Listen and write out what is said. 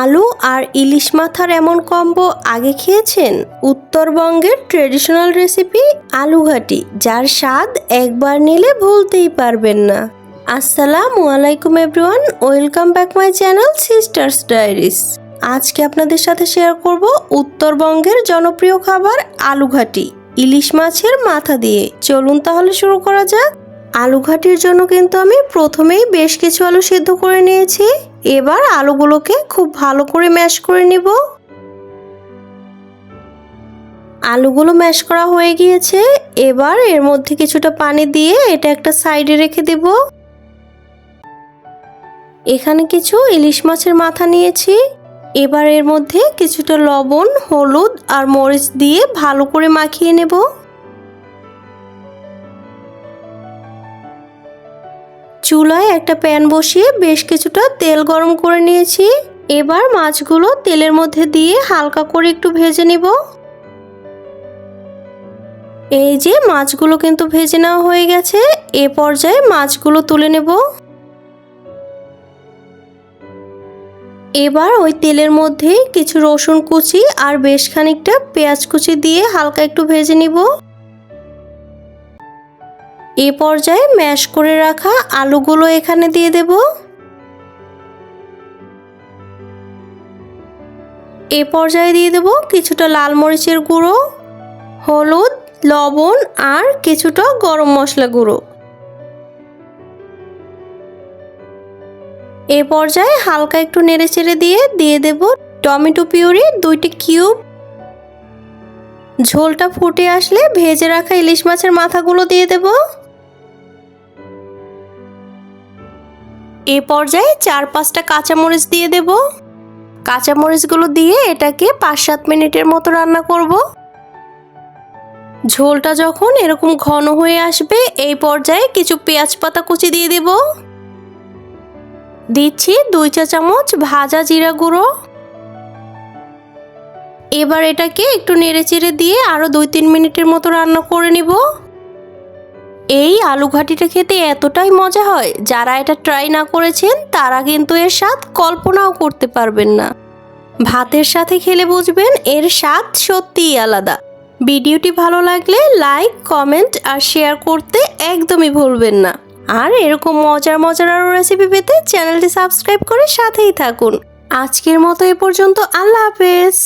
আলু আর ইলিশ মাথার এমন কম্বো আগে খেয়েছেন? উত্তরবঙ্গের ট্রেডিশনাল রেসিপি আলু ঘাটি যার স্বাদ একবার নিলে ভুলতেই পারবেন না। আসসালামু আলাইকুম everyone, welcome back my channel sisters diaries আজকে আপনাদের সাথে শেয়ার করব উত্তরবঙ্গের জনপ্রিয় খাবার আলু ঘাটি ইলিশ মাছের মাথা দিয়ে। চলুন তাহলে শুরু করা যাক। আলু ঘাটির জন্য কিন্তু আমি প্রথমেই বেশ কিছু আলু সিদ্ধ করে নিয়েছি। এবার আলুগুলোকে খুব ভালো করে ম্যাশ করে নিব। আলুগুলো ম্যাশ করা হয়ে গিয়েছে। এবার এর মধ্যে কিছুটা পানি দিয়ে এটা একটা সাইডে রেখে দেব। এখানে কিছু ইলিশ মাছের মাথা নিয়েছি। এবার এর মধ্যে কিছুটা লবণ, হলুদ আর মরিচ দিয়ে ভালো করে মাখিয়ে নেব। চুলায় একটা প্যান বসিয়ে বেশ কিছুটা তেল গরম করে নিয়েছি। এবার মাছগুলো তেলের মধ্যে দিয়ে হালকা করে একটু ভেজে নিব। এই যে মাছগুলো কিন্তু ভেজে নেওয়া হয়ে গেছে, এ পর্যায়ে মাছগুলো তুলে নেব। এবার ওই তেলের মধ্যে কিছু রসুন কুচি আর বেশ খানিকটা পেঁয়াজ কুচি দিয়ে হালকা একটু ভেজে নিব। এ পর্যায়ে ম্যাশ করে রাখা আলুগুলো এখানে দিয়ে দেব। এ পর্যায়ে দিয়ে দেব কিছুটা লাল মরিচের গুঁড়ো, হলুদ, লবণ আর কিছুটা গরম মশলা গুঁড়ো। এ পর্যায়ে হালকা একটু নেড়ে চেড়ে দিয়ে দিয়ে দেব টমেটো পিউরি দুইটি কিউব। ঝোলটা ফুটে আসলে ভেজে রাখা ইলিশ মাছের মাথাগুলো দিয়ে দেব। এ পর্যায়ে চার পাঁচটা কাঁচামরিচ দিয়ে দেব। কাঁচামরিচগুলো দিয়ে এটাকে পাঁচ সাত মিনিটের মতো রান্না করব। ঝোলটা যখন এরকম ঘন হয়ে আসবে, এই পর্যায়ে কিছু পেঁয়াজ পাতা কুচি দিয়ে দেব। দিচ্ছি দুই চা চামচ ভাজা জিরা গুঁড়ো। এবার এটাকে একটু নেড়ে চেড়ে দিয়ে আরও দুই তিন মিনিটের মতো রান্না করে নিব। এই আলু ঘাটিটা খেতে এতটাই মজা হয়, যারা এটা ট্রাই না করেছেন, তারা কিন্তু এর স্বাদ কল্পনাও করতে পারবেন না। ভাতের সাথে খেলে বুঝবেন এর স্বাদ সত্যিই আলাদা। ভিডিওটি ভালো লাগলে লাইক কমেন্ট আর শেয়ার করতে একদমই ভুলবেন না। আর এরকম মজার মজার আরও রেসিপি পেতে চ্যানেলটি সাবস্ক্রাইব করে সাথেই থাকুন। আজকের মতো এ পর্যন্ত, আল্লাহ হাফেজ।